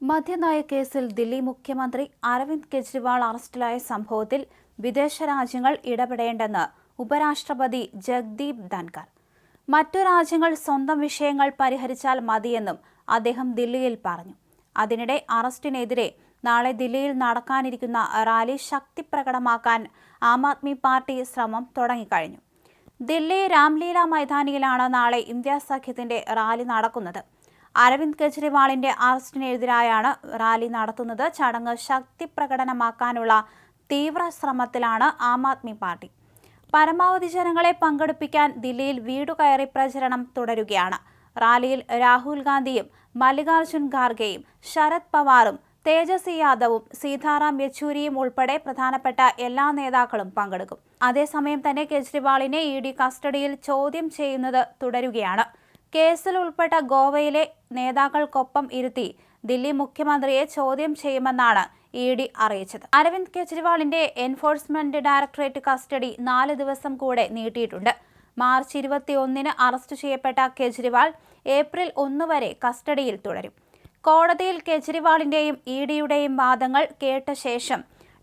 മദ്യനയ കേസിൽ ദില്ലി മുഖ്യമന്ത്രി അരവിന്ദ് കെജ്രിവാൾ അറസ്റ്റിലായ സംഭവത്തിൽ വിദേശ രാജ്യങ്ങൾ ഇടപെടേണ്ടെന്ന് ഉപരാഷ്ട്രപതി ജഗ്ദീപ് ധൻകർ മറ്റു രാജ്യങ്ങൾ സ്വന്തം വിഷയങ്ങൾ പരിഹരിച്ചാൽ മതിയെന്നും അദ്ദേഹം ദില്ലിയിൽ പറഞ്ഞു. അതിനിടെ അറസ്റ്റിനെതിരെ നാളെ ദില്ലിയിൽ നടക്കാനിരിക്കുന്ന റാലി ശക്തി പ്രകടമാക്കാൻ ആം ആദ്മി പാർട്ടി ശ്രമം തുടങ്ങിക്കഴിഞ്ഞു. ദില്ലി രാംലീല മൈതാനിയിലാണ് നാളെ ഇന്ത്യ സഖ്യത്തിന്റെ റാലി നടക്കുന്നത്. അരവിന്ദ് കെജ്രിവാളിന്റെ അറസ്റ്റിനെതിരായാണ് റാലി നടത്തുന്നത്. ചടങ്ങ് ശക്തി പ്രകടനമാക്കാനുള്ള തീവ്ര ശ്രമത്തിലാണ് ആം ആദ്മി പാർട്ടി. പരമാവധി ജനങ്ങളെ പങ്കെടുപ്പിക്കാൻ ദില്ലിയിൽ വീടുകയറി പ്രചരണം തുടരുകയാണ്. റാലിയിൽ രാഹുൽ ഗാന്ധിയും മല്ലികാർജുൻ ഖാർഗെയും ശരത് പവാറും തേജസ്വി യാദവും സീതാറാം യെച്ചൂരിയും ഉൾപ്പെടെ പ്രധാനപ്പെട്ട എല്ലാ നേതാക്കളും പങ്കെടുക്കും. അതേസമയം തന്നെ കെജ്രിവാളിനെ ഇ ഡി കസ്റ്റഡിയിൽ ചോദ്യം ചെയ്യുന്നത് തുടരുകയാണ്. കേസിൽ ഉൾപ്പെട്ട ഗോവയിലെ നേതാക്കൾക്കൊപ്പം ഇരുത്തി ദില്ലി മുഖ്യമന്ത്രിയെ ചോദ്യം ചെയ്യുമെന്നാണ് ഇ ഡി അറിയിച്ചത്. അരവിന്ദ് കെജ്രിവാളിന്റെ എൻഫോഴ്സ്മെന്റ് ഡയറക്ടറേറ്റ് കസ്റ്റഡി നാല് ദിവസം കൂടെ നീട്ടിയിട്ടുണ്ട്. മാർച്ച് ഇരുപത്തിയൊന്നിന് അറസ്റ്റ് ചെയ്യപ്പെട്ട കെജ്രിവാൾ ഏപ്രിൽ ഒന്ന് വരെ കസ്റ്റഡിയിൽ തുടരും. കോടതിയിൽ കെജ്രിവാളിന്റെയും ഇ ഡിയുടെയും വാദങ്ങൾ കേട്ട ശേഷം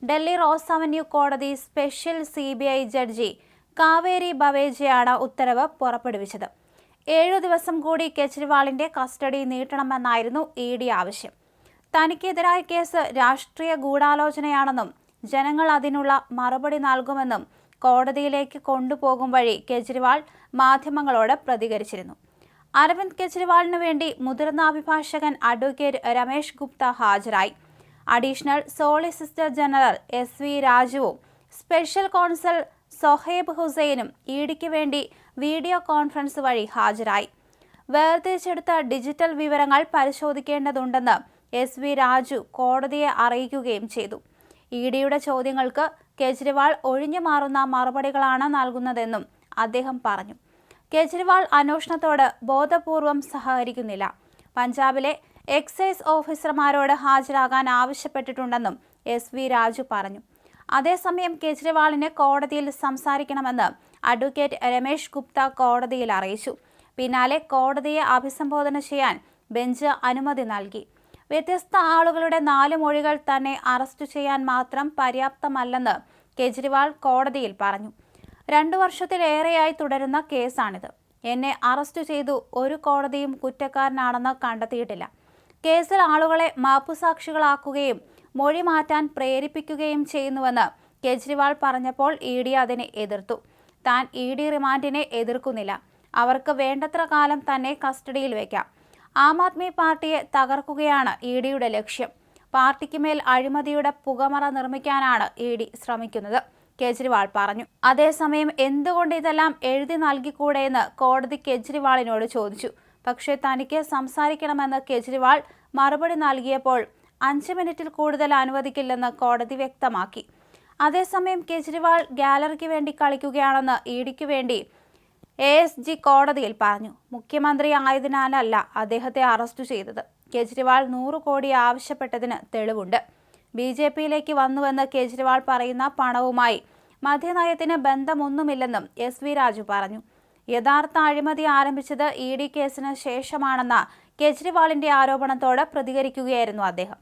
ഡൽഹി റോസ് അവന്യൂ കോടതി സ്പെഷ്യൽ സി ജഡ്ജി കാവേരി ബവേജയാണ് ഉത്തരവ് പുറപ്പെടുവിച്ചത്. ഏഴു ദിവസം കൂടി കെജ്രിവാളിന്റെ കസ്റ്റഡി നീട്ടണമെന്നായിരുന്നു ഇ ഡി ആവശ്യം. തനിക്കെതിരായ കേസ് രാഷ്ട്രീയ ഗൂഢാലോചനയാണെന്നും ജനങ്ങൾ അതിനുള്ള മറുപടി നൽകുമെന്നും കോടതിയിലേക്ക് കൊണ്ടുപോകും വഴി കെജ്രിവാൾ മാധ്യമങ്ങളോട് പ്രതികരിച്ചിരുന്നു. അരവിന്ദ് കെജ്രിവാളിനു വേണ്ടി മുതിർന്ന അഭിഭാഷകൻ അഡ്വക്കേറ്റ് രമേശ് ഗുപ്ത ഹാജരായി. Additional solicitor general S V രാജുവും സ്പെഷ്യൽ കോൺസൽ സൊഹേബ് ഹുസൈനും ഇഡിക്ക് വേണ്ടി വീഡിയോ കോൺഫറൻസ് വഴി ഹാജരായി. വേർതിരിച്ചെടുത്ത ഡിജിറ്റൽ വിവരങ്ങൾ പരിശോധിക്കേണ്ടതുണ്ടെന്ന് എസ് വി രാജു കോടതിയെ അറിയിക്കുകയും ചെയ്തു. ഇ ഡിയുടെ ചോദ്യങ്ങൾക്ക് കെജ്രിവാൾ ഒഴിഞ്ഞു മാറുന്ന മറുപടികളാണ് നൽകുന്നതെന്നും അദ്ദേഹം പറഞ്ഞു. കെജ്രിവാൾ അന്വേഷണത്തോട് ബോധപൂർവം സഹകരിക്കുന്നില്ല. പഞ്ചാബിലെ എക്സൈസ് ഓഫീസർമാരോട് ഹാജരാകാൻ ആവശ്യപ്പെട്ടിട്ടുണ്ടെന്നും എസ് വി രാജു പറഞ്ഞു. അതേസമയം കെജ്രിവാളിന് കോടതിയിൽ സംസാരിക്കണമെന്ന് അഡ്വക്കേറ്റ് രമേശ് ഗുപ്ത കോടതിയിൽ അറിയിച്ചു. പിന്നാലെ കോടതിയെ അഭിസംബോധന ചെയ്യാൻ ബെഞ്ച് അനുമതി നൽകി. വ്യത്യസ്ത ആളുകളുടെ നാല് മൊഴികൾ തന്നെ അറസ്റ്റ് ചെയ്യാൻ മാത്രം പര്യാപ്തമല്ലെന്ന് കെജ്രിവാൾ കോടതിയിൽ പറഞ്ഞു. രണ്ടു വർഷത്തിലേറെയായി തുടരുന്ന കേസാണിത്. എന്നെ അറസ്റ്റ് ചെയ്തു ഒരു കോടതിയും കുറ്റക്കാരനാണെന്ന് കണ്ടെത്തിയിട്ടില്ല. കേസിൽ ആളുകളെ മാപ്പുസാക്ഷികളാക്കുകയും മൊഴി മാറ്റാൻ പ്രേരിപ്പിക്കുകയും ചെയ്യുന്നുവെന്ന് കെജ്രിവാൾ പറഞ്ഞപ്പോൾ ഇ ഡി അതിനെ എതിർത്തു. താൻ ഇ ഡി റിമാൻഡിനെ എതിർക്കുന്നില്ല. അവർക്ക് വേണ്ടത്ര കാലം തന്നെ കസ്റ്റഡിയിൽ വയ്ക്കാം ആം ആദ്മി പാർട്ടിയെ തകർക്കുകയാണ് ഇ ഡിയുടെ ലക്ഷ്യം. പാർട്ടിക്ക് മേൽ അഴിമതിയുടെ പുകമറ നിർമ്മിക്കാനാണ് ഇ ഡി ശ്രമിക്കുന്നത്. കേജ്രിവാൾ പറഞ്ഞു. അതേസമയം എന്തുകൊണ്ട് ഇതെല്ലാം എഴുതി നൽകിക്കൂടെയെന്ന് കോടതി കേജ്രിവാളിനോട് ചോദിച്ചു. പക്ഷേ തനിക്ക് സംസാരിക്കണമെന്ന് കേജ്രിവാൾ മറുപടി നൽകിയപ്പോൾ അഞ്ച് മിനിറ്റിൽ കൂടുതൽ അനുവദിക്കില്ലെന്ന് കോടതി വ്യക്തമാക്കി. അതേസമയം കേജ്രിവാൾ ഗാലറിക്ക് വേണ്ടി കളിക്കുകയാണെന്ന് ഇഡിക്ക് ഡിക്ക് വേണ്ടി എ എസ് ജി കോടതിയിൽ പറഞ്ഞു. മുഖ്യമന്ത്രി ആയതിനാലല്ല അദ്ദേഹത്തെ അറസ്റ്റ് ചെയ്തത്. കേജ്രിവാൾ നൂറ് കോടി ആവശ്യപ്പെട്ടതിന് തെളിവുണ്ട്. ബി ജെ പിയിലേക്ക് വന്നുവെന്ന് കേജ്രിവാൾ പറയുന്ന പണവുമായി മദ്യനയത്തിന് ബന്ധമൊന്നുമില്ലെന്നും എസ് വി രാജു പറഞ്ഞു. യഥാർത്ഥ അഴിമതി ആരംഭിച്ചത് ഇ ഡി കേസിന് ശേഷമാണെന്ന കേജ്രിവാളിന്റെ ആരോപണത്തോട് പ്രതികരിക്കുകയായിരുന്നു അദ്ദേഹം.